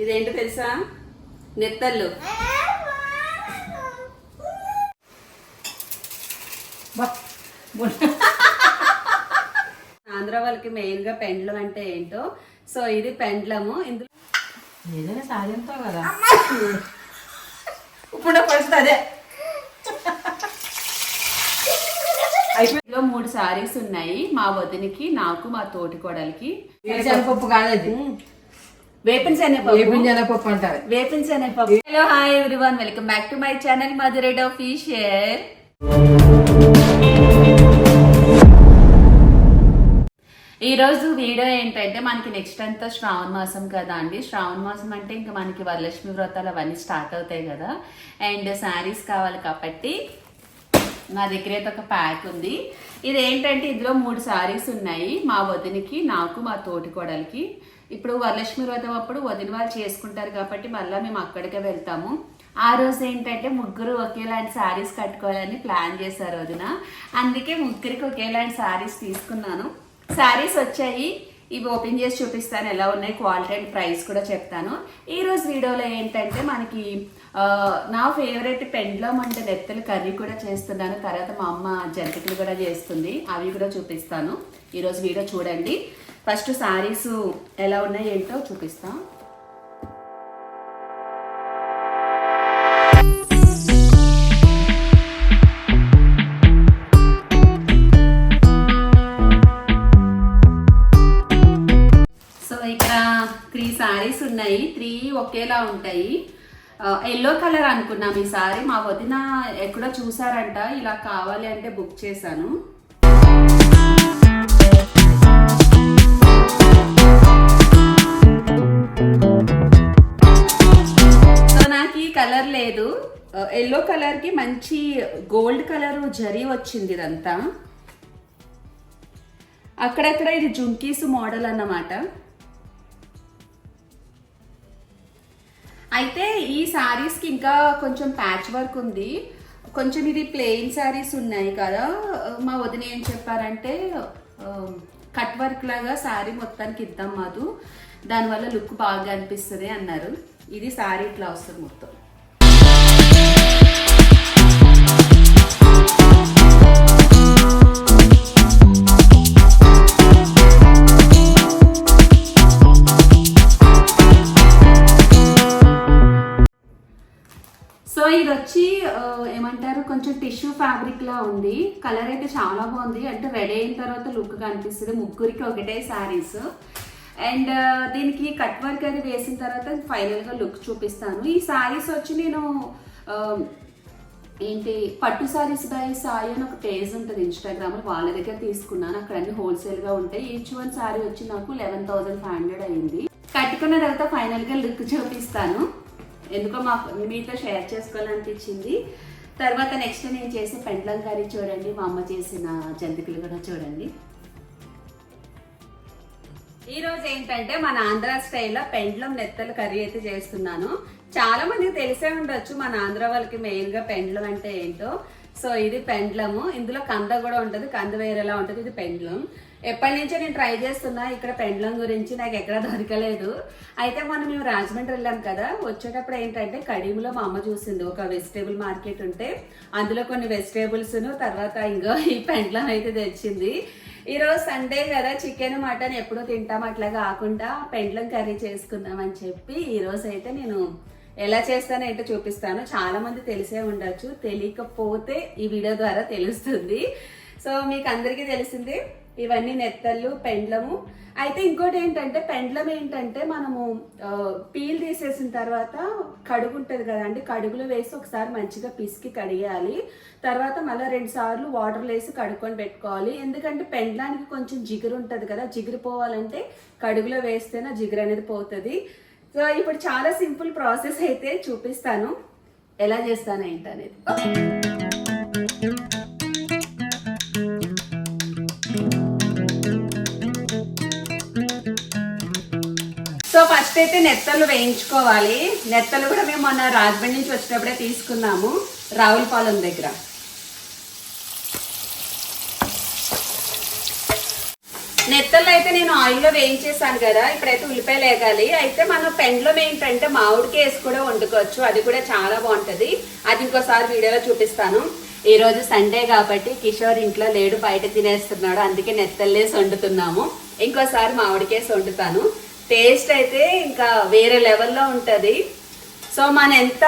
ఇదేంటో తెలుసా? నెత్తళ్ళు. ఆంధ్ర వాళ్ళకి మెయిన్గా పెండ్లం అంటే ఏంటో? సో ఇది పెండ్లము. ఇందులో ఏదైనా సాయంతో కదా. ఇప్పుడు పరిస్థితి అదే. ఇందులో మూడు సారీస్ ఉన్నాయి. మా వదినికి నాకు మా తోటి కోడలికి. శనగపప్పు కాదు అది వేపిన శనగపప్పు అంటారు. వేపిన శనగపప్పు hello hi everyone welcome back to my channel మధురేట్ official ఈ రోజు వీడియో ఏంటంటే మనకి నెక్స్ట్ అంతా శ్రావణ మాసం కదా అండి. శ్రావణ మాసం అంటే ఇంకా మనకి వరలక్ష్మి వ్రతాలు అవన్నీ స్టార్ట్ అవుతాయి కదా. అండ్ శారీస్ కావాలి కాబట్టి నా దగ్గర అయితే ఒక ప్యాక్ ఉంది. ఇది ఏంటంటే ఇందులో మూడు సారీస్ ఉన్నాయి. మా వదినికి నాకు మా తోటి కోడలికి. ఇప్పుడు వరలక్ష్మి వ్రతం అప్పుడు వదిన వాళ్ళు చేసుకుంటారు కాబట్టి మళ్ళీ మేము అక్కడికే వెళ్తాము. ఆ రోజు ఏంటంటే ముగ్గురు ఒకేలాంటి శారీస్ కట్టుకోవాలని ప్లాన్ చేశారు వదిన. అందుకే ముగ్గురికి ఒకేలాంటి శారీస్ తీసుకున్నాను. శారీస్ వచ్చాయి. ఇవి ఓపెన్ చేసి చూపిస్తాను. ఎలా ఉన్నాయి? క్వాలిటీ అండ్ ప్రైస్ కూడా చెప్తాను. ఈరోజు వీడియోలో ఏంటంటే మనకి నా ఫేవరెట్ పెండ్లం అంటే నెత్తలు కర్రీ కూడా చేస్తున్నాను. తర్వాత మా అమ్మ జంతికలు కూడా చేస్తుంది. అవి కూడా చూపిస్తాను. ఈరోజు వీడియో చూడండి. ఫస్ట్ సారీస్ ఎలా ఉన్నాయి ఏంటో చూపిస్తాం. సో ఇక్కడ త్రీ సారీస్ ఉన్నాయి త్రీ ఒకేలా ఉంటాయి. ఎల్లో కలర్ అనుకున్నాం ఈ సారీ మా వదిన ఎక్కడో చూసారంట ఇలా కావాలి అంటే బుక్ చేశాను. కలర్ లేదు. ఎల్లో కలర్కి మంచి గోల్డ్ కలర్ జరీ వచ్చింది ఇదంతా. అక్కడక్కడ ఇది జుంకీస్ మోడల్ అన్నమాట. అయితే ఈ శారీస్కి ఇంకా కొంచెం ప్యాచ్ వర్క్ ఉంది. కొంచెం ఇది ప్లెయిన్ సారీస్ ఉన్నాయి కదా. మా వదిన ఏం చెప్పారంటే కట్ వర్క్ లాగా సారీ మొత్తానికి ఇద్దాం మాదు దానివల్ల లుక్ బాగా అనిపిస్తుంది అన్నారు. ఇది సారీ ఇట్లా వస్తుంది మొత్తం. ఇది వచ్చి ఏమంటారు కొంచెం టిష్యూ ఫ్యాబ్రిక్ లా ఉంది. కలర్ అయితే చాలా బాగుంది. అంటే రెడీ అయిన తర్వాత లుక్ కనిపిస్తుంది. ముగ్గురికి ఒకటే శారీస్. అండ్ దీనికి కట్ వర్క్ అది వేసిన తర్వాత ఫైనల్గా లుక్ చూపిస్తాను. ఈ శారీస్ వచ్చి నేను ఏంటి పట్టు సారీస్ బై సాయి అని ఒక పేజ్ ఉంటుంది ఇన్స్టాగ్రామ్లో వాళ్ళ దగ్గర తీసుకున్నాను. అక్కడ అన్ని హోల్సేల్గా ఉంటాయి. ఈచ్ వన్ శారీ వచ్చి నాకు లెవెన్ థౌసండ్ ఫైవ్ హండ్రెడ్ అయింది. కట్టుకున్న తర్వాత ఫైనల్గా లుక్ చూపిస్తాను. ఎందుకో మాకు మీతో షేర్ చేసుకోవాలనిపించింది. తర్వాత నెక్స్ట్ నేను చేసే పెండ్లం కర్రీ చూడండి మా అమ్మ చేసిన జంతికలు కూడా చూడండి. ఈ రోజు ఏంటంటే మన ఆంధ్ర స్టైల్లో పెండ్లం నెత్తలు కర్రీ అయితే చేస్తున్నాను. చాలా మందికి తెలిసే ఉండొచ్చు మన ఆంధ్ర వాళ్ళకి మెయిన్గా పెండ్లం అంటే ఏంటో. సో ఇది పెండ్లము. ఇందులో కంద కూడా ఉంటుంది కంద వేరేలా ఉంటుంది ఇది పెండ్లం. ఎప్పటి నుంచో నేను ట్రై చేస్తున్నా ఇక్కడ పెండ్లం గురించి నాకు ఎక్కడ దొరకలేదు. అయితే మనం మేము రాజమండ్రి వెళ్ళాం కదా వచ్చేటప్పుడు ఏంటంటే కడీములో మా అమ్మ చూసింది ఒక వెజిటేబుల్ మార్కెట్ ఉంటే అందులో కొన్ని వెజిటేబుల్స్ తర్వాత ఇంకో ఈ పెండ్లం అయితే తెచ్చింది. ఈరోజు సండే కదా చికెన్ మటన్ ఎప్పుడూ తింటాం అట్లా కాకుండా పెండ్లం కర్రీ చేసుకుందాం అని చెప్పి ఈరోజు అయితే నేను ఎలా చేస్తానో ఏంటో చూపిస్తాను. చాలామంది తెలిసే ఉండొచ్చు తెలియకపోతే ఈ వీడియో ద్వారా తెలుస్తుంది. సో మీకు అందరికీ తెలిసింది ఇవన్నీ నెత్తళ్ళు పెండ్లము. అయితే ఇంకోటి ఏంటంటే పెండ్లం ఏంటంటే మనము పీల్ తీసేసిన తర్వాత కడుగు ఉంటుంది కదండి కడుగులో వేసి ఒకసారి మంచిగా పిసికి కడిగేయాలి తర్వాత మళ్ళీ రెండు సార్లు వాటర్ వేసి కడుక్కొని పెట్టుకోవాలి. ఎందుకంటే పెండ్లానికి కొంచెం జిగురు ఉంటుంది కదా జిగురు పోవాలంటే కడుగులో వేస్తేనే జిగురు అనేది పోతుంది. సో ఇప్పుడు చాలా సింపుల్ ప్రాసెస్ అయితే చూపిస్తాను. ఎలా చేస్తాను ఏంటనేది. ఫస్ట్ అయితే నెత్తలు వేయించుకోవాలి. నెత్తలు కూడా మేము మొన్న రాజమండ్రి నుంచి వచ్చేటప్పుడే తీసుకున్నాము. రావులపాలెం దగ్గర. నెత్తలు అయితే నేను ఆయిల్లో వేయించేసాను కదా. ఇప్పుడైతే ఉల్లిపాయలు వేగాలి. అయితే మనం పెండ్లో ఏంటంటే మామిడికాయ వేసి కూడా వండుకోవచ్చు. అది కూడా చాలా బాగుంటుంది. అది ఇంకోసారి వీడియోలో చూపిస్తాను. ఈ రోజు సండే కాబట్టి కిషోర్ ఇంట్లో లేడు బయట తినేస్తున్నాడు. అందుకే నెత్తల్లేసి వండుతున్నాము ఇంకోసారి మామిడికేసి వండుతాను టేస్ట్ అయితే ఇంకా వేరే లెవెల్లో ఉంటుంది. సో మనం ఎంత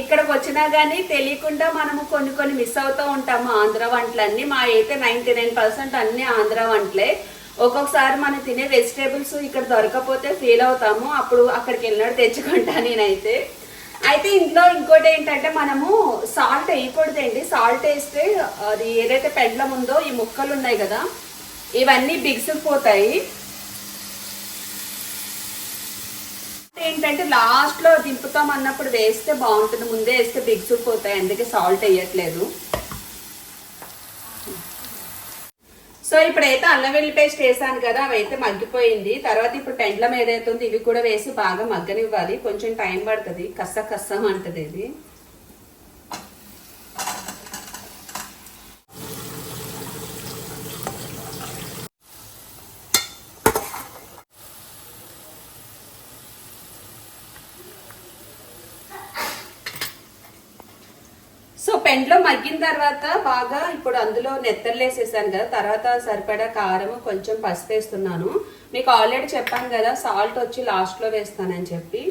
ఇక్కడికి వచ్చినా కానీ తెలియకుండా మనము కొన్ని కొన్ని మిస్ అవుతూ ఉంటాము ఆంధ్ర వంటలన్నీ. మా అయితే నైంటీ నైన్ పర్సెంట్ అన్ని ఆంధ్ర వంటలే. ఒక్కొక్కసారి మనం తినే వెజిటేబుల్స్ ఇక్కడ దొరకపోతే ఫీల్ అవుతాము. అప్పుడు అక్కడికి వెళ్ళినట్టు తెచ్చుకుంటా నేనైతే. అయితే ఇంట్లో ఇంకోటి ఏంటంటే మనము సాల్ట్ వేయకూడదండి. సాల్ట్ వేస్తే అది ఏదైతే పెండ్లం ఉందో ఈ ముక్కలు ఉన్నాయి కదా ఇవన్నీ బిగుసుకుపోతాయి ఏంటంటే లాస్ట్లో దింపుతాం అన్నప్పుడు వేస్తే బాగుంటుంది. ముందే వేస్తే బిగుసుకుపోతాయి అందుకే సాల్ట్ వేయట్లేదు. సో ఇప్పుడైతే అల్లం వెల్లి పేస్ట్ వేసాను కదా అవి అయితే మగ్గిపోయింది. తర్వాత ఇప్పుడు పెండ్లం ఏదైతే ఉందో ఇవి కూడా వేసి బాగా మగ్గనివ్వాలి. కొంచెం టైం పడుతుంది. కస్స కస్సం అంటది ఇది సో పెండ్లో తర్వాత బాగా ఇప్పుడు అందులో నెత్తలు వేసేసాను కదా తర్వాత సరిపడా కారం కొంచెం పసుపు వేస్తున్నాను. మీకు ఆల్రెడీ చెప్పాను కదా సాల్ట్ వచ్చి లాస్ట్లో వేస్తానని చెప్పి.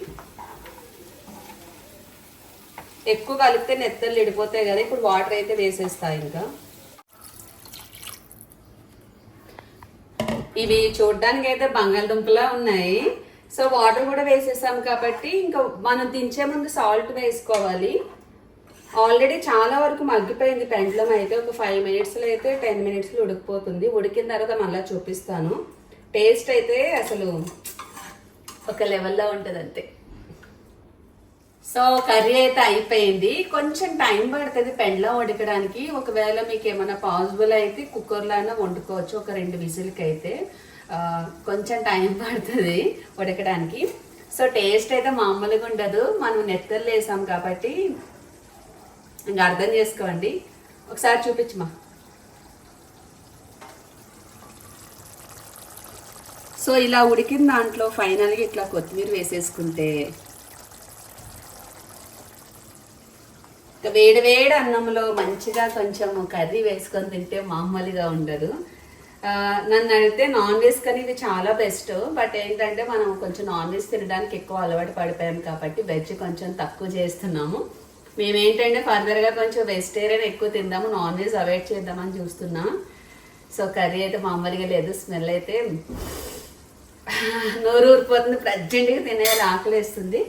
ఎక్కువ కలిపితే నెత్తలు ఇడిపోతాయి కదా ఇప్పుడు వాటర్ అయితే వేసేస్తాయి ఇంకా. ఇవి చూడడానికి అయితే బంగాళదుంపలా ఉన్నాయి. సో వాటర్ కూడా వేసేసాం కాబట్టి ఇంకా మనం దించే ముందు సాల్ట్ వేసుకోవాలి. ఆల్రెడీ చాలా వరకు మగ్గిపోయింది పెండ్లం అయితే ఒక ఫైవ్ మినిట్స్లో అయితే టెన్ మినిట్స్లో ఉడికిపోతుంది. ఉడికిన తర్వాత మళ్ళీ చూపిస్తాను. టేస్ట్ అయితే అసలు ఒక లెవెల్లో ఉంటుంది అంతే. సో కర్రీ అయితే అయిపోయింది. కొంచెం టైం పడుతుంది పెండ్లం ఉడకడానికి. ఒకవేళ మీకు ఏమైనా పాసిబుల్ అయితే కుక్కర్లో అయినా వండుకోవచ్చు ఒక రెండు విజిల్కి అయితే కొంచెం టైం పడుతుంది ఉడకడానికి. సో టేస్ట్ అయితే మామూలుగా ఉండదు. మనం నెత్తలు వేసాం కాబట్టి ఇంకా అర్థం చేసుకోండి. ఒకసారి చూపించమా సో ఇలా ఉడికిన దాంట్లో ఫైనల్గా ఇట్లా కొత్తిమీర వేసేసుకుంటే ఇంకా వేడి వేడి అన్నంలో మంచిగా కొంచెం కర్రీ వేసుకొని తింటే మామూలుగా ఉండదు. నన్ను అడిగితే నాన్ వెజ్ కానీ ఇది చాలా బెస్ట్ బట్ ఏంటంటే మనం కొంచెం నాన్ వెజ్ తినడానికి ఎక్కువ అలవాటు పడిపోయాం కాబట్టి వెజ్ కొంచెం తక్కువ చేస్తున్నాము. మేమేంటంటే ఫర్దర్గా కొంచెం వెజిటేరియన్ ఎక్కువ తిందాము నాన్ వెజ్ అవాయిడ్ చేద్దామని చూస్తున్నాం. సో కర్రీ అయితే మామూలుగా లేదు స్మెల్ అయితే నోరు ఊరిపోతుంది ప్రజెంట్గా తినేయాలి ఆకలేస్తుంది.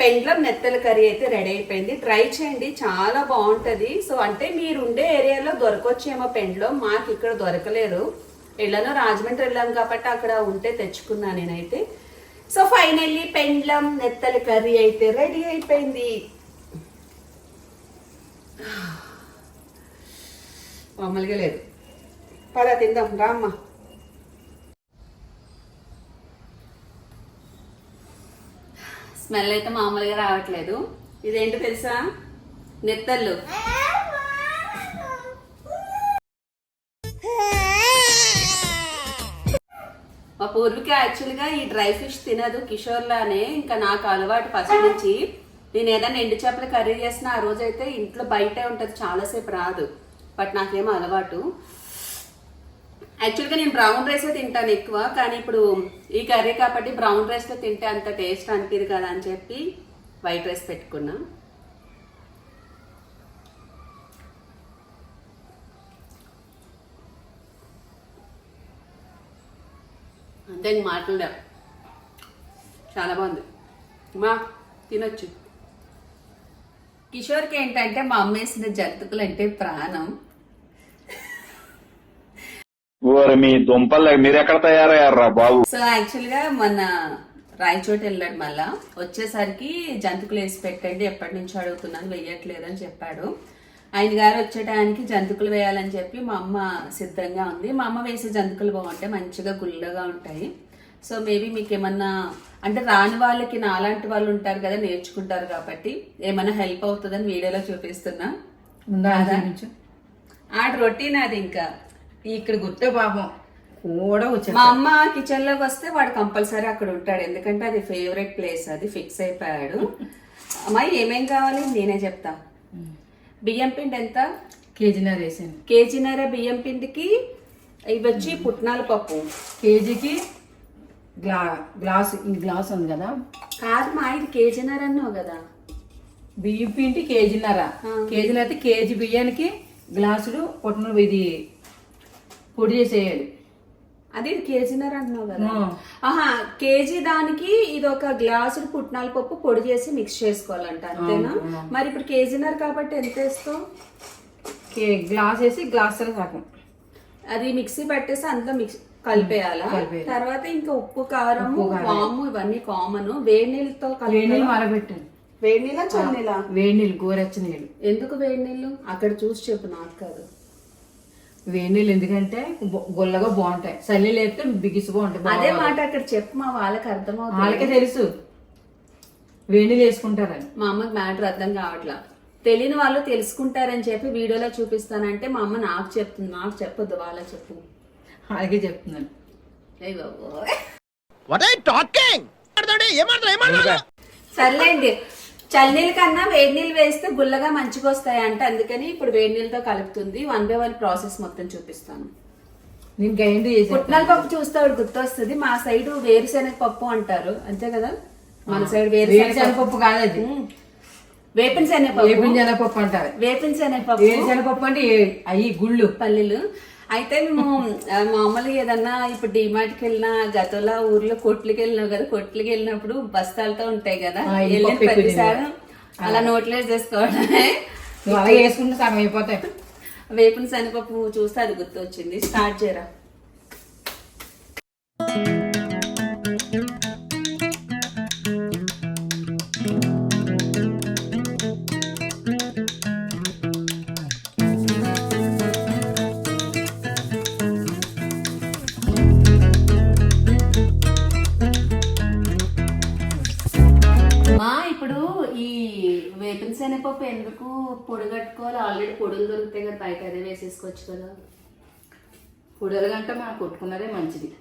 పెండ్లం మెత్తల కర్రీ అయితే రెడీ అయిపోయింది. ట్రై చేయండి చాలా బాగుంటుంది. సో అంటే మీరు ఉండే ఏరియాలో దొరకొచ్చేమో పెండ్లం మాకు ఇక్కడ దొరకలేదు. వెళ్ళాను రాజమండ్రి వెళ్ళాం కాబట్టి అక్కడ ఉంటే తెచ్చుకున్నా నేనైతే. సో ఫైనల్లీ పెండ్లం నెత్తల కర్రీ అయితే రెడీ అయిపోయింది. మామూలుగా లేదు. పద తిందాం రామ్మ. స్మెల్ అయితే మామూలుగా రావట్లేదు. ఇదేంటి తెలుసా? నెత్తళ్ళు. మా పూర్విక యాక్చువల్గా ఈ డ్రై ఫిష్ తినదు కిషోర్లానే. ఇంకా నాకు అలవాటు ఫస్ట్ నుంచి నేను ఏదైనా ఎండు చేపల కర్రీ చేసిన ఆ రోజు అయితే ఇంట్లో బయటే ఉంటుంది చాలాసేపు రాదు. బట్ నాకేమో అలవాటు. యాక్చువల్గా నేను బ్రౌన్ రైస్ తింటాను ఎక్కువ కానీ ఇప్పుడు ఈ కర్రీ కాబట్టి బ్రౌన్ రైస్లో తింటే అంత టేస్ట్ అనిపిదు కదా అని చెప్పి వైట్ రైస్ పెట్టుకున్నా. అంతే ఇంక చాలా బాగుంది. మా తినొచ్చు. కిషోర్కి ఏంటంటే మా అమ్మేసిన జంతుకులు అంటే ప్రాణం. మీ దుంపలు మీరు ఎక్కడ తయారయ్యారా బాబు? సో యాక్చువల్గా మన రాయచోటి వెళ్ళాడు మళ్ళా. వచ్చేసరికి జంతుకులు వేసి పెట్టండి ఎప్పటి నుంచో అడుగుతున్నాను వేయట్లేదు అని చెప్పాడు. ఆయన గారు వచ్చేటానికి జంతుకులు వేయాలని చెప్పి మా అమ్మ సిద్ధంగా ఉంది. మా అమ్మ వేసే జంతుకులు బాగుంటాయి మంచిగా గుల్లగా ఉంటాయి. సో మేబీ మీకు ఏమన్నా అంటే రాని వాళ్ళకి నాలాంటి వాళ్ళు ఉంటారు కదా నేర్చుకుంటారు కాబట్టి ఏమైనా హెల్ప్ అవుతుందని వీడియోలో చూపిస్తున్నా. ఆ రొటీన్ అది ఇంకా. ఇక్కడ గుర్తే పాపం కూడా వచ్చాడు మా అమ్మ కిచెన్లోకి వస్తే వాడు కంపల్సరీ అక్కడ ఉంటాడు. ఎందుకంటే అది ఫేవరెట్ ప్లేస్ అది ఫిక్స్ అయిపోయాడు. అమ్మాయి ఏమేం కావాలి? నేనే చెప్తా. బియ్యం పిండి ఎంత? కేజీన్నర వేసాను కేజీన్నర బియ్యం పిండికి ఇవి వచ్చి పుట్నాల పప్పు. కేజీకి గ్లా గ్లాస్ ఈ గ్లాస్ ఉంది కదా? కాదు మా ఇది కేజీన్నర అన్నావు కదా. బియ్యం పిండి కేజీన్నర. ఆ. కేజీన్నర అయితే కేజీ బియ్యానికి గ్లాసుడు పొట్టను ఇది పొడి చేసేయాలి. అది ఇది కేజీన్నర అంటున్నావు కదా. ఆహా కేజీ దానికి ఇది ఒక గ్లాసుడు పుట్నాల పప్పు పొడి చేసి మిక్స్ చేసుకోవాలంట అంతేనా? మరి ఇప్పుడు కేజీన్నర కాబట్టి ఎంత వేస్తావు? కే గ్లాస్ వేసి గ్లాస్ సగం అది మిక్సీ పట్టేసి అందులో మిక్స్ కలిపేయాలా? కలిపేయాలి. తర్వాత ఇంకా ఉప్పు కారం. వాము ఇవన్నీ కామన్ వేడి నీళ్ళతో వేడి నీళ్ళు కలిపి మరబెట్టాను వేడి నీళ్ళ చన్నీళ్ళ వేడి నీళ్ళు గోరెచ్చ నీళ్ళు. ఎందుకు వేడి నీళ్ళు? అక్కడ చూసి చెప్పు నాకు కాదు. వేడి నీళ్ళు ఎందుకంటే బొ- గొల్లగా బాగుంటాయి. చల్లి లేస్తే బిగిసి బాగుంటాయి అదే బాగా. మాట అక్కడ చెప్పు మా వాళ్ళకి అర్థమవుతుంది. వాళ్ళకే తెలుసు. వేడి నీళ్ళు వేసుకుంటారని. మా అమ్మకి మ్యాటర్ అర్థం కావట్లా. తెలియని వాళ్ళు తెలుసుకుంటారని చెప్పి వీడియోలో చూపిస్తానంటే మా అమ్మ నాకు చెప్తుంది. నాకు చెప్పొద్దు వాళ్ళకి చెప్పు. అలాగే చెప్తున్నాను సర్లేండి. చల్లనీళ్ళ కన్నా వేడి నీళ్ళు వేస్తే గుల్లగా మంచిగా వస్తాయంట. అందుకని ఇప్పుడు వేడి నీళ్ళతో కలుపుతుంది. వన్ బై వన్ ప్రాసెస్ మొత్తం చూపిస్తాను. నేను చేసి పుట్నాల పప్పు చూస్తే వాడు గుర్తొస్తుంది. మా సైడ్ వేరుశెనగ పప్పు అంటారు. అంతే కదా? మన సైడ్ వేరుశెనగ వేరుశనగపప్పు కాదు అది. వేపిన శనగపప్పు? వేపిన శనగపప్పు అంటారు. వేపిన శనగపప్పు? వేరుశనగపప్పు అంటే అయ్యి గుళ్ళు. పల్లీలు. అయితే మేము మామూలుగా ఏదన్నా ఇప్పుడు డిమార్ట్కి వెళ్ళినా గతంలో ఊర్లో కొట్లకి వెళ్ళినావు కదా కొట్లకి వెళ్ళినప్పుడు బస్తాలతో ఉంటాయి కదా వెళ్ళిన ప్రతిసారి అలా నోట్లో చేసుకోవడమే. అలాగే వేసుకుంటే సగం అయిపోతాయి. వేపిన శనగపప్పు చూస్తే అది గుర్తొచ్చింది. స్టార్ట్ చేయరా? శనగపప్పు ఎందుకు? పొడి కట్టుకోవాలి. ఆల్రెడీ పొడులు దొరుకుతాయి కదా బయట అదే వేసేసుకోవచ్చు కదా. పొడలు గంట మనం కొట్టుకున్నదే మంచిది.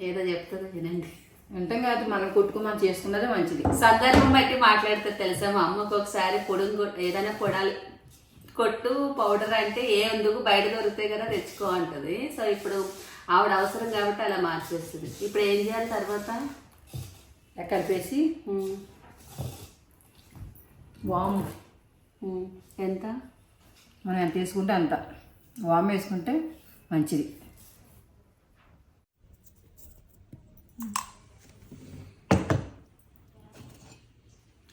ఏదో చెప్తుంది వినండి. అంటే కాదు మనం కొట్టుకు మనం చేసుకున్నదే మంచిది. సందర్భం బట్టి మాట్లాడితే తెలుసా? మా అమ్మకు ఒకసారి పొడుగు కొట్- ఏదైనా పొడాలి కొట్టు పౌడర్ అంటే ఏ ఎందుకు బయట దొరుకుతాయి కదా తెచ్చుకో అంటది. సో ఇప్పుడు ఆవిడ అవసరం కాబట్టి అలా మార్చేస్తుంది. ఇప్పుడు ఏం చేయాలి తర్వాత? కలిపేసి వాము. ఎంత? మనం ఎంత వేసుకుంటే అంత. వాము వేసుకుంటే మంచిది.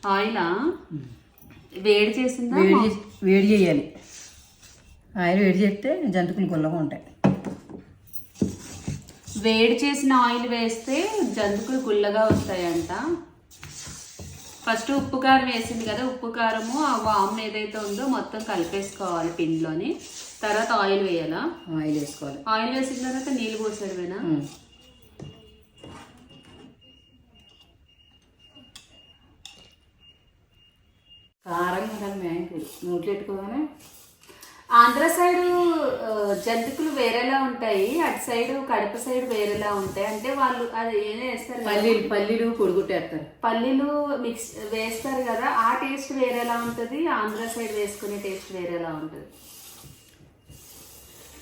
ఆయిలా? వేడి చేసిందా? వేడి చేసి వేడి చేయాలి. ఆయిల్ వేడి చేస్తే జంతుకులు గుల్లగా ఉంటాయి. వేడి చేసిన ఆయిల్ వేస్తే జంతుకులు గుల్లగా వస్తాయంట. ఫస్ట్ ఉప్పు కారం వేసింది కదా ఉప్పు కారము ఆ వామ్ ఏదైతే ఉందో మొత్తం కలిపేసుకోవాలి పిండిలోని. తర్వాత ఆయిల్ వేయాలా? ఆయిల్ వేసుకోవాలి. ఆయిల్ వేసిన తర్వాత నీళ్ళు పోసేయడమేనా? ఉమ్. కారం ఉండాలి మ్యాంగో నోట్లో పెట్టుకోగానే ఆంధ్ర సైడ్ జంతుకులు వేరేలా ఉంటాయి. అటు సైడ్ కడప సైడ్ వేరేలా ఉంటాయి. అంటే వాళ్ళు అది ఏదో వేస్తారు. పల్లీలు పల్లీలు పొడిగుట్టేస్తారు పల్లీలు మిక్స్ వేస్తారు కదా. ఆ టేస్ట్ వేరేలా ఉంటుంది. ఆంధ్ర సైడ్ వేసుకునే టేస్ట్ వేరేలా ఉంటుంది.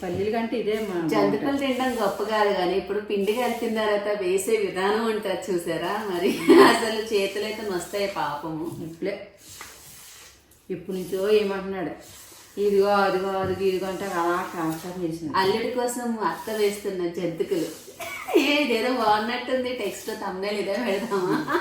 పల్లీలు కంటే ఇదే జంతుకులు తినడం గొప్ప కాదు కానీ ఇప్పుడు పిండి కలిపిన తర్వాత వేసే విధానం ఉంటుంది చూసారా? మరి అసలు చేతులు అయితే వస్తాయి పాపము. ఇప్పుడే. ఇప్పుడు నుంచో ఏమంటున్నాడు? ఇదిగో అదిగో అదిగో ఇదిగో అంటే అలా కాన్సర్ చేసింది. అల్లుడి కోసం అత్త వేస్తున్న జంతుకులు. ఏ ఇదేదో బాగున్నట్టుంది. టెక్స్ట్ తమ్నేలు ఇదే పెడదామా?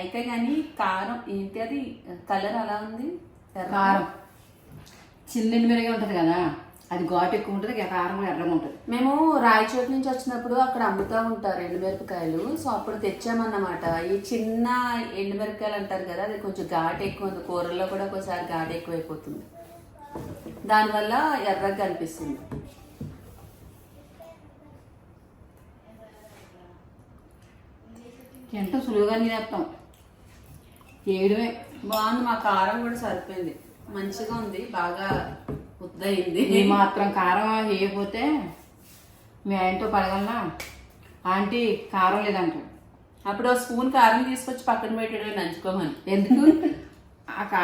అయితే కానీ కారం ఏంటి అది? కలర్ అలా ఉంది? కారం. చిన్న మిరగా ఉంటుంది కదా అది ఘాటు ఎక్కువ ఉంటుంది కారం ఎర్రగా ఉంటుంది. మేము రాయచోటి నుంచి వచ్చినప్పుడు అక్కడ అమ్ముతా ఉంటారు ఎండుమిరపకాయలు. సో అప్పుడు తెచ్చామన్నమాట. ఈ చిన్న ఎండుమిరపకాయలు అంటారు కదా అది కొంచెం ఘాటు ఎక్కువ ఉంది. కూరల్లో కూడా ఒకసారి ఘాటు ఎక్కువైపోతుంది. దానివల్ల ఎర్రగా కనిపిస్తుంది. తింటాం సులువుగా తినేస్తాం చేయడమే బాగుంది మా కారం కూడా సరిపోయింది. మంచిగా ఉంది బాగా ముద్దయింది. ఈ మాత్రం కారం వేయకపోతే మీ ఆయనతో పడగలనా? ఆంటీ కారం లేదంటాడు అప్పుడు స్పూన్ కారం తీసుకొచ్చి పక్కన పెట్టడం నంచుకోమని. ఎందుకు? ఆ కా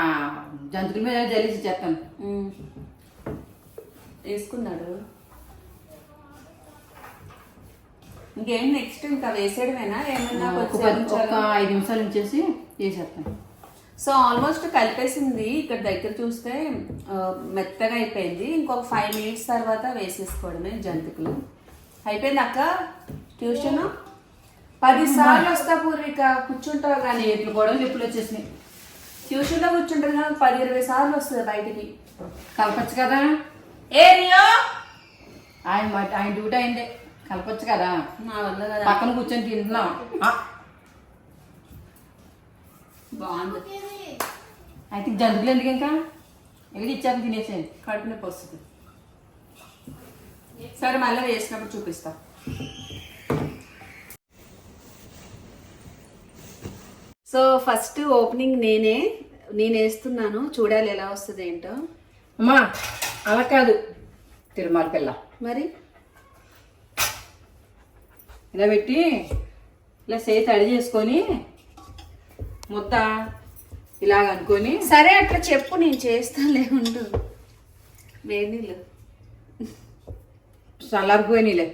జంతువుల మీద జలిసి చేస్తాను. తీసుకున్నాడు. ఇంకేం నెక్స్ట్ ఇంకా వేసేయడమేనా? ఏమన్నా ఒక? ఐదు నిమిషాలు ఉంచేసి వేసేస్తాను. సో ఆల్మోస్ట్ కలిపేసింది. ఇక్కడ దగ్గర చూస్తే మెత్తగా అయిపోయింది. ఇంకొక ఫైవ్ మినిట్స్ తర్వాత వేసేసుకోవడమే జంతికలు. అయిపోయింది అక్క? ట్యూషన్ పది సార్లు వస్తా పూర్విక. కూర్చుంటావు కానీ చేతులు కూడా చెప్పులు వచ్చేసినాయి? ట్యూషన్లో కూర్చుంటారు కానీ పది ఇరవై సార్లు వస్తుంది బయటికి. కలపచ్చు కదా? ఏ రియో? ఆయన ఆయన డ్యూటీ అయిందే. కలపచ్చు కదా? నా వల్ల కదా. పక్కన కూర్చొని తింటున్నాం. బాగుంది. అయితే జంతువులు ఎందుకు ఇంకా? వెళ్ళి ఇచ్చాక తినేసేయండి కడుపు నొప్పి వస్తుంది. సరే మళ్ళీ వేసినప్పుడు చూపిస్తా. సో ఫస్ట్ ఓపెనింగ్ నేనే నేను వేస్తున్నాను. చూడాలి ఎలా వస్తుంది ఏంటో అమ్మా అలా కాదు. తిరుమల పిల్ల. మరి? ఇలా పెట్టి ఇలా చేతి అడి చేసుకొని ముద్ద ఇలాగ అనుకొని సరే అట్లా చెప్పు నేను చేస్తానులే ఉండు. వేడి నీళ్ళు చల్లారిపోయినాయిలే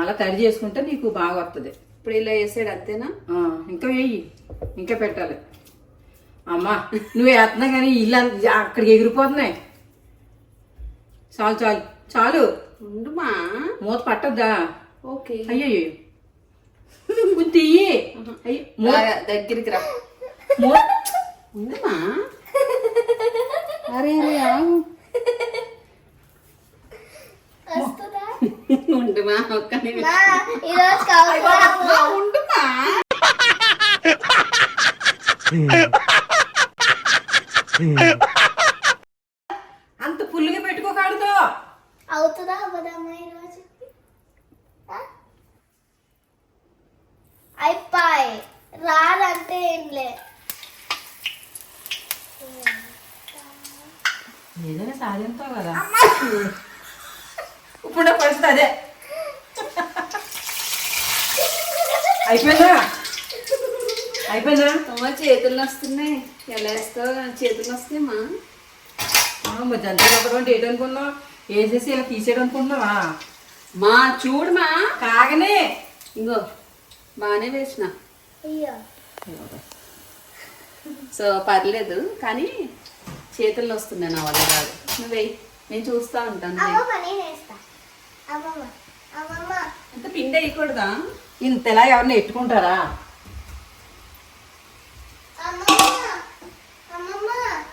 అలా తడి చేసుకుంటే నీకు బాగా వస్తుంది ఇప్పుడు ఇలా వేసాడు అంతేనా? ఇంకా వేయి. ఇంకా పెట్టాలి. అమ్మా నువ్వు వేస్తున్నా కానీ ఇల్లు అక్కడికి ఎగిరిపోతున్నాయి. చాలు చాలు. చాలు. ఉండుమా? మూత పట్టద్దా? ఓకే. అయ్యో తీయి అయ్యో. మూత రా, దగ్గరికి రా. అరే అరే ఉండుమా ఒక్క అంత పుల్లుగా పెట్టుకోకూడదు అవుతుందా ఈరోజు ఆ? అయిపోయి. రాదంటే ఏం లే. ఏదైనా సాధించావు కదా. ఇప్పుడు పరిస్థితి అదే. అయిపోయిందా? అయిపోయిందా? అమ్మ చేతులు వస్తున్నాయి ఎలా వేస్తావు? చేతులు వస్తాయమ్మా జంతువులు ఒకటి ఏంటి అనుకున్నావు వేసేసి ఇలా తీసేయడం అనుకుంటున్నావా? మా చూడుమా కాగనే. ఇంగో. బాగానే వేసిన. సో పర్లేదు కానీ చేతుల్లో వస్తున్నాయి నా వల్ల కాదు. నువ్వు నేను చూస్తా ఉంటాను అంత పిండి వేయకూడదా? ఇంతలా ఎవరిని ఎట్టుకుంటారా? అమ్మమ్మ అమ్మమ్మ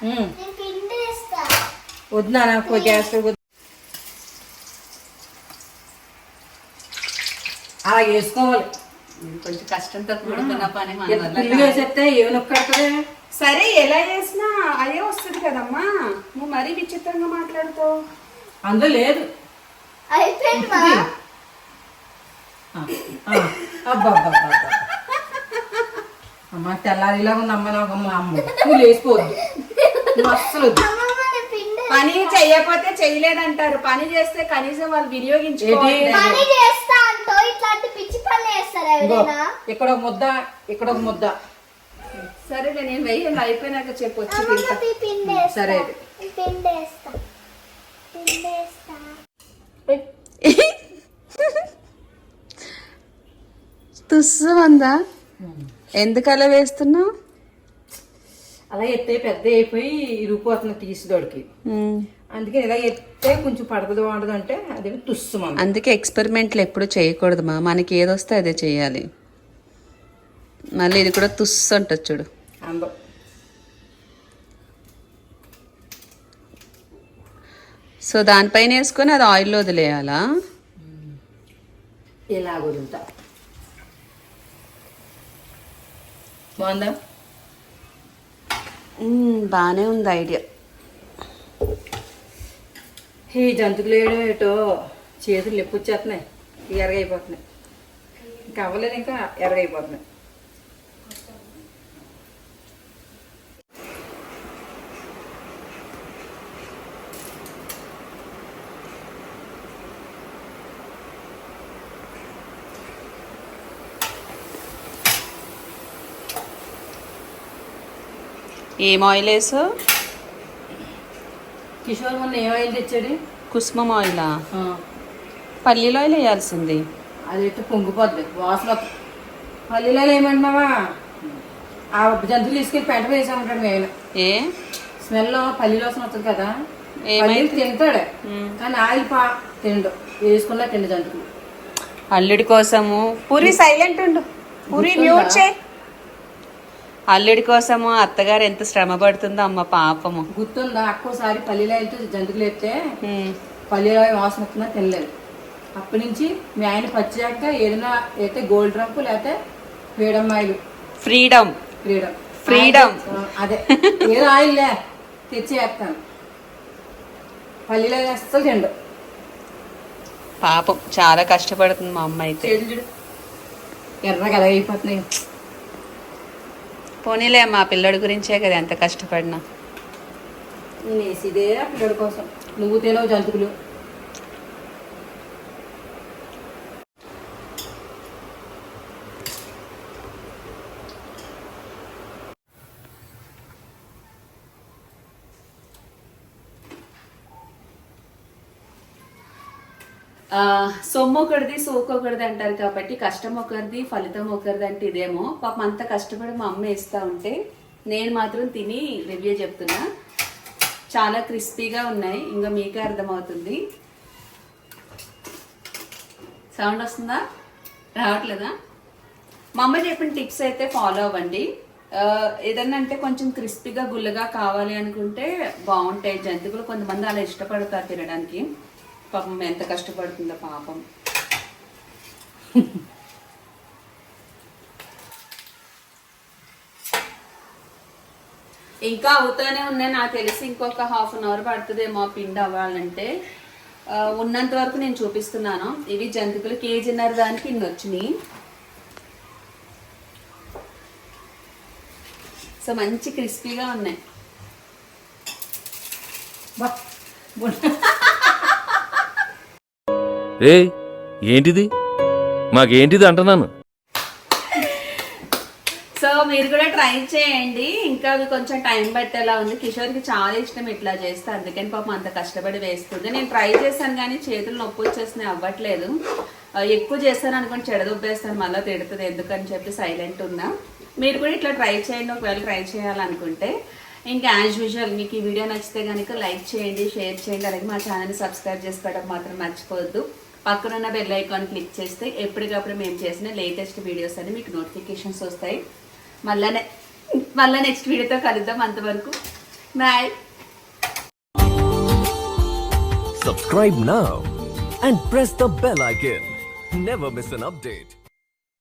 ఉమ్. నేను పిండి వేస్తా. వద్దు నాన్న గ్యాస్ అలా వేసుకోవాలి. కొంచెం కష్టంతో కూడుకున్న పని. వేసేస్తే ఏమి నొక్కడుతుంది సరే ఎలా చేసినా అదే వస్తుంది కదమ్మా. నువ్వు మరీ విచిత్రంగా మాట్లాడుతావు. అందులో లేదు. అమ్మ తెల్లారిలా ఉంది అమ్మ నాకు. అమ్మ అమ్మ. నువ్వు నువ్వు అస్సలు పని చెయ్యకపోతే చెయ్యలేదంటారు పని చేస్తే కనీసం వాళ్ళు వినియోగించుకోవాలి ఏంటి? పని చేస్తా అంటో ఇట్లాంటి పిచ్చి పనులు చేస్తారా ఇదిగో, ఎవరైనా ఇక్కడ ఒక ముద్ద ఇక్కడ ఒక ముద్ద. సరేలే నేను వెయ్యి అయిపోయినాక చెప్పు వచ్చి సరే. వేస్తా. తుస్సమందా? ఎందుకు అలా వేస్తున్నావు? అలా ఎత్తే పెద్ద అయిపోయి ఇరిగిపోతుంది తీసిదోడికి అందుకే ఇలా ఎత్తే కొంచెం పడదు వాడదు అంటే అదేమి తుస్సు మనం అందుకే ఎక్స్పెరిమెంట్లు ఎప్పుడు చేయకూడదు మా. మనకి ఏదొస్తే అదే చేయాలి. మళ్ళీ ఇది కూడా తుస్సు అంటది చూడు. అందం సో దానిపైన వేసుకొని అది ఆయిల్లో వదిలేయాలా? ఇలా వదులుతా. బాగుందా? బాగానే ఉంది ఐడియా. ఈ జంతుకులు వేయడం ఏటో చేతులు లెప్పొచ్చేస్తున్నాయి ఎరగైపోతున్నాయి. ఇంకా అవ్వలేదు ఇంకా ఎరగైపోతున్నాయి. ఏం ఆయిల్ వేసు కిషోర్ మొన్న ఏం ఆయిల్ తెచ్చాడు? కుసుమం ఆయిలా? ఆ, పల్లీలో ఆయిల్ వేయాల్సింది. అది ఎట్టు పొంగిపోద్ది వాసన. పల్లీలో ఏమంటున్నావా? ఆ జంతువులు తీసుకెళ్ళి పెంట వేసామంటాడు మేము. ఏ? స్మెల్ పల్లీలో వాసన వస్తుంది కదా? పల్లీలు తింటాడు. కానీ ఆయిల్ పా తిండు వేసుకున్నా తిండు జంతువులు. అల్లుడి కోసము. పూరి సైలెంట్ ఉండు. పూరి మ్యూట్ చేయి. అల్లుడి కోసము అత్తగారు ఎంత శ్రమ పడుతుందో అమ్మ పాపము. గుర్తుందా? అక్కోసారి పల్లీలో వెళ్తే జంతువులు వేస్తే మ్మ్. పల్లీలో వాసన వస్తుందా తినలేదు అప్పటి నుంచి మీ ఆయన పచ్చాక ఏదైనా అయితే గోల్డ్ రంపు లేకపోతే freedom oil. Freedom. Freedom. Freedom. అదే. ఏదో ఆయిల్లే తెచ్చి వేస్తాను పల్లీలో అస్సలు తిండు. పాపం చాలా కష్టపడుతుంది మా అమ్మ అయితే. ఎర్రగా అయిపోతున్నాయి. పోనీలే మా పిల్లడి గురించే కదా ఎంత కష్టపడినా. నేను వేసిదే పిల్లడి కోసం. నువ్వు తినవు జంతువులు ఆ, సొమ్ము ఒకటిది సోకు ఒకటిది అంటారు కాబట్టి కష్టం ఒకరిది ఫలితం ఒకరిది అంటే ఇదేమో. పాపం అంత కష్టపడి మా అమ్మ వేస్తూ ఉంటే నేను మాత్రం తిని రివ్యూ చెప్తున్నా. చాలా క్రిస్పీగా ఉన్నాయి. ఇంకా మీకే అర్థమవుతుంది. సౌండ్ వస్తుందా? రావట్లేదా? మా అమ్మ చెప్పిన టిప్స్ అయితే ఫాలో అవ్వండి. ఏదన్నా అంటే కొంచెం క్రిస్పీగా గుల్లగా కావాలి అనుకుంటే బాగుంటాయి. జంతువులు కొంతమంది అలా ఇష్టపడతారు తినడానికి. పాపం ఎంత కష్టపడుతుందో పాపం. ఇంకా అవుతానే ఉన్నాయి. నాకు తెలిసి ఇంకొక హాఫ్ అన్ అవర్ పడుతుందేమో పిండి అవ్వాలంటే. ఉన్నంత వరకు నేను చూపిస్తున్నాను. ఇవి జంతువులు కేజీన్నర దానికి ఇన్ని వచ్చినాయి. సో మంచి క్రిస్పీగా ఉన్నాయి. ఏ ఏంటిది? మాకేంటిది అంటున్నాను? సో మీరు కూడా ట్రై చేయండి. ఇంకా అవి కొంచెం టైం పట్టేలా ఉంది. కిషోర్కి చాలా ఇష్టం ఇట్లా చేస్తే. అందుకని పాపం అంత కష్టపడి వేస్తుంది. నేను ట్రై చేశాను కానీ చేతులు నొప్పి వచ్చేసినాయి అవ్వట్లేదు. ఎక్కువ చేస్తాను అనుకోండి చెడదొబ్బేస్తాను మళ్ళీ తిడుతుంది. ఎందుకని చెప్పి సైలెంట్ ఉన్నా. మీరు కూడా ఇట్లా ట్రై చేయండి. ఒకవేళ ట్రై చేయాలనుకుంటే ఇంకా యాజ్ యూజువల్ మీకు ఈ వీడియో నచ్చితే కనుక లైక్ చేయండి షేర్ చేయండి. అలాగే మా ఛానల్ని సబ్స్క్రైబ్ చేసుకోవడం మాత్రం మర్చిపోవద్దు. పక్కనున్న బెల్ ఐకాన్ క్లిక్ చేస్తే ఎప్పటికప్పుడు మేము చేసిన లేటెస్ట్ వీడియోస్ అని మీకు నోటిఫికేషన్స్ వస్తాయి మళ్ళా మళ్ళీ మళ్ళా నెక్స్ట్ వీడియోతో కలుద్దాం అంతవరకు bye Subscribe now and press the bell icon. Never miss an update.